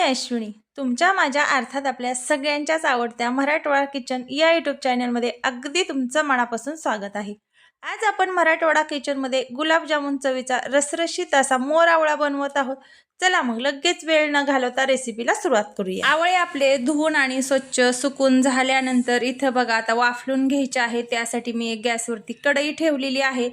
अश्विनी. तुमच्या माझ्या अर्थात आपल्या सगळ्यांच्याच आवडत्या मराठवाडा किचन या यूट्यूब चॅनलमध्ये अगदी तुमचं मनापासून स्वागत आहे. आज आपण मराठवाडा किचनमध्ये गुलाबजामुन चवीचा रसरशीत असा मोर आवळा बनवत आहोत. चला मग लगेच वेळ न घालवता रेसिपीला सुरुवात करूया. आवळे आपले धुवून आणि स्वच्छ सुकून झाल्यानंतर इथं बघा आता वाफलून घ्यायचे आहे. त्यासाठी मी एक गॅसवरती कढई ठेवलेली आहे.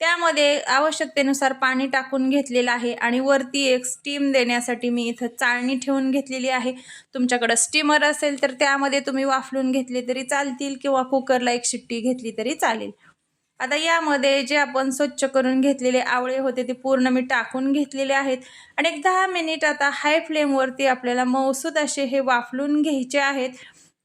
त्यामध्ये आवश्यकतेनुसार पाणी टाकून घेतलेलं आहे आणि वरती एक स्टीम देण्यासाठी मी इथं चाळणी ठेवून घेतलेली आहे. तुमच्याकडं स्टीमर असेल तर त्यामध्ये तुम्ही वाफलून घेतले तरी चालतील किंवा कुकरला एक शिट्टी घेतली तरी चालेल. आता यामध्ये जे आपण स्वच्छ करून घेतलेले आवळे होते ते पूर्ण मी टाकून घेतलेले आहेत. आणि एक दहा मिनिट आता हाय फ्लेमवरती आपल्याला मौसूद असे हे वाफलून घ्यायचे आहेत.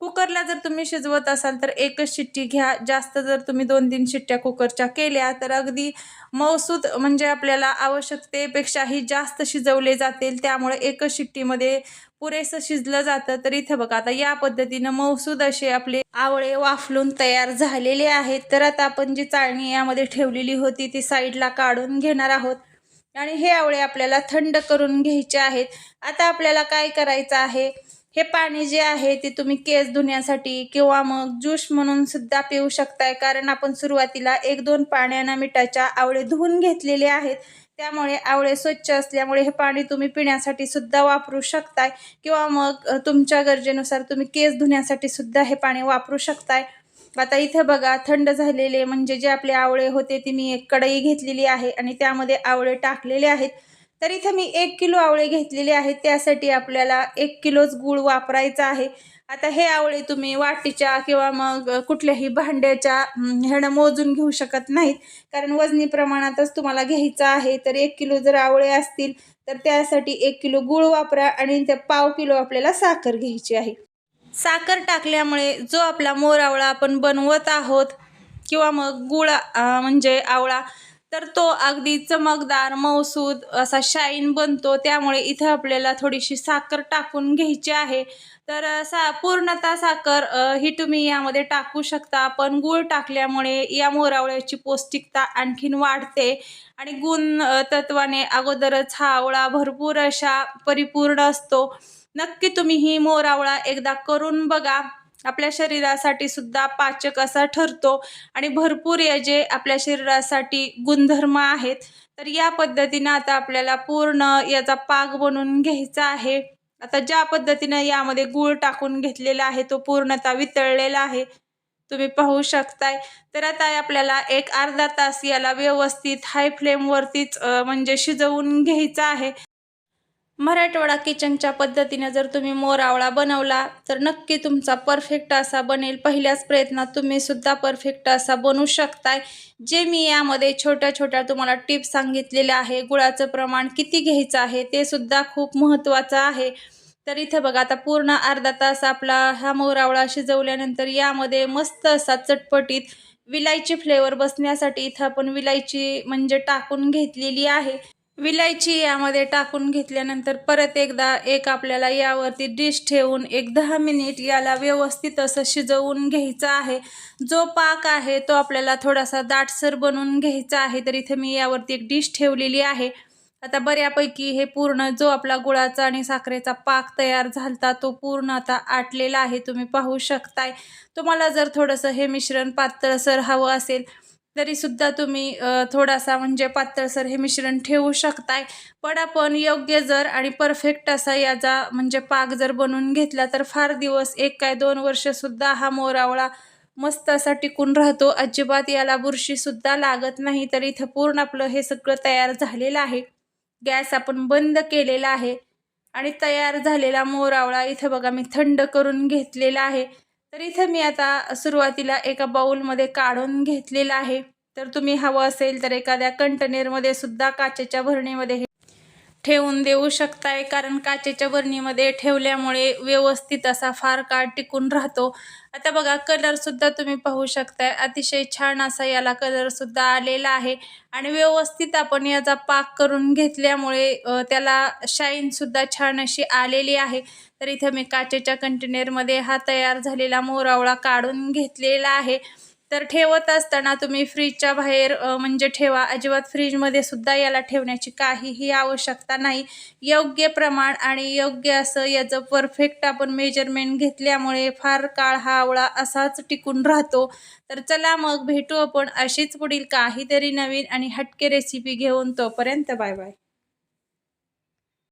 कुकरला जर तुम्ही शिजवत असाल तर एकच शिट्टी घ्या. जास्त जर तुम्ही दोन तीन शिट्ट्या कुकरच्या केल्या तर अगदी मौसूद म्हणजे आपल्याला आवश्यकतेपेक्षाही जास्त शिजवले जातील. त्यामुळे एकच शिट्टीमध्ये पुरेसं शिजलं जातं. तर इथं बघा आता या पद्धतीनं मौसूद असे आपले आवळे वाफलून तयार झालेले आहेत. तर आता आपण जी चाळणी यामध्ये ठेवलेली होती ती साईडला काढून घेणार आहोत. आणि हे आवळे आपल्याला थंड करून घ्यायचे आहेत. आता आपल्याला काय करायचं आहे? हे पाणी जे आहे ते तुम्ही केस धुण्यासाठी किंवा मग ज्यूस म्हणून सुद्धा पिऊ शकताय. कारण आपण सुरुवातीला एक दोन पाण्यानं मिठाच्या आवळे धुवून घेतलेले आहेत. त्यामुळे आवळे स्वच्छ असल्यामुळे हे पाणी तुम्ही पिण्यासाठी सुद्धा वापरू शकताय. किंवा मग तुमच्या गरजेनुसार तुम्ही केस धुण्यासाठी सुद्धा हे पाणी वापरू शकताय. आता इथं बघा थंड झालेले म्हणजे जे आपले आवळे होते ती मी एक कढई घेतलेली आहे आणि त्यामध्ये आवळे टाकलेले आहेत. तर इथं मी एक किलो आवळे घेतलेले आहेत. त्यासाठी आपल्याला एक किलोच गूळ वापरायचा आहे. आता हे आवळे तुम्ही वाटीच्या किंवा मग कुठल्याही भांड्याच्या ह्यानं मोजून घेऊ शकत नाहीत. कारण वजनी प्रमाणातच तुम्हाला घ्यायचं आहे. तर एक किलो जर आवळे असतील तर त्यासाठी एक किलो गूळ वापरा आणि त्या पाव किलो आपल्याला साखर घ्यायची आहे. साखर टाकल्यामुळे जो आपला मोर आवळा आपण बनवत आहोत किंवा मग गुळ म्हणजे आवळा तर तो अगदी चमकदार मौसूद असा शाईन बनतो. त्यामुळे इथं आपल्याला थोडीशी साखर टाकून घ्यायची आहे. तर सा पूर्णतः साखर ही तुम्ही यामध्ये टाकू शकता. पण गूळ टाकल्यामुळे या मोरावळ्याची पौष्टिकता आणखीन वाढते आणि गुण तत्वाने अगोदरच हा आवळा भरपूर अशा परिपूर्ण असतो. नक्की तुम्ही ही मोरावळा एकदा करून बघा. आपल्या शरीरासाठी सुद्धा पाचक असा ठरतो. आणि भरपूर या जे आपल्या शरीरासाठी गुणधर्म आहेत तर या पद्धतीनं आता आपल्याला पूर्ण याचा पाक बनवून घ्यायचा आहे. आता ज्या पद्धतीनं यामध्ये गूळ टाकून घेतलेला आहे तो पूर्णतः वितळलेला आहे. तुम्ही पाहू शकताय. तर आता आपल्याला एक अर्धा तास याला व्यवस्थित हाय फ्लेमवरतीच म्हणजे शिजवून घ्यायचं आहे. मराठवाडा किचनच्या पद्धतीने जर तुम्ही मोरावळा बनवला तर नक्की तुमचा परफेक्ट असा बनेल. पहिल्याच प्रयत्नात तुम्ही सुद्धा परफेक्ट असा बनवू शकताय. जे मी यामध्ये छोट्या छोट्या तुम्हाला टिप्स सांगितलेल्या आहे गुळाचं प्रमाण किती घ्यायचं आहे ते सुद्धा खूप महत्त्वाचं आहे. तर इथे बघा आता पूर्ण अर्धा तास आपला हा मोरावळा शिजवल्यानंतर यामध्ये मस्त असा चटपटीत विलायची फ्लेवर बसण्यासाठी इथं आपण विलायची म्हणजे टाकून घेतलेली आहे. विलायची यामध्ये टाकून घेतल्यानंतर परत एकदा एक आपल्याला यावरती डिश ठेवून एक दहा मिनिट याला व्यवस्थित असं शिजवून घ्यायचं आहे. जो पाक आहे तो आपल्याला थोडासा दाटसर बनवून घ्यायचा आहे तर इथे मी यावरती एक डिश ठेवलेली आहे. आता बऱ्यापैकी हे पूर्ण जो आपला गुळाचा आणि साखरेचा पाक तयार झालता तो पूर्ण आता आटलेला आहे. तुम्ही पाहू शकताय. तुम्हाला जर थोडंसं हे मिश्रण पातळसर हवं असेल तरीसुद्धा तुम्ही थोडासा म्हणजे पातळसर हे मिश्रण ठेवू शकताय. पण आपण योग्य जर आणि परफेक्ट असा याचा म्हणजे पाक जर बनवून घेतला तर फार दिवस एक काय दोन वर्षसुद्धा हा मोरावळा मस्त असा टिकून राहतो. अजिबात याला बुरशीसुद्धा लागत नाही. तर इथं पूर्ण आपलं हे सगळं तयार झालेलं आहे. गॅस आपण बंद केलेला आहे. आणि तयार झालेला मोरावळा इथं बघा मी थंड करून घेतलेला आहे. तर इथं मी आता सुरुवातीला एका बाऊलमध्ये काढून घेतलेला आहे. तर तुम्ही हवं असेल तर एखाद्या कंटेनरमध्ये सुद्धा काचेच्या भरणीमध्ये ठेवून देऊ शकताय. कारण काचेच्या बरणीमध्ये ठेवल्यामुळे व्यवस्थित असा फार काळ टिकून राहतो. आता बघा कलरसुद्धा तुम्ही पाहू शकताय. अतिशय छान असा याला कलरसुद्धा आलेला आहे. आणि व्यवस्थित आपण याचा पाक करून घेतल्यामुळे त्याला शाईनसुद्धा छान अशी आलेली आहे. तर इथं मी काचेच्या कंटेनरमध्ये हा तयार झालेला मोरावळा काढून घेतलेला आहे. तर ठेवत असताना तुम्ही फ्रीजच्या बाहेर म्हणजे ठेवा. अजिबात फ्रीजमध्ये सुद्धा याला ठेवण्याची काहीही आवश्यकता नाही. योग्य प्रमाण आणि योग्य असं याचं परफेक्ट आपण मेजरमेंट घेतल्यामुळे फार काळ हा आवळा असाच टिकून राहतो. तर चला मग भेटू आपण अशीच पुढील काहीतरी नवीन आणि हटके रेसिपी घेऊन तोपर्यंत बाय बाय.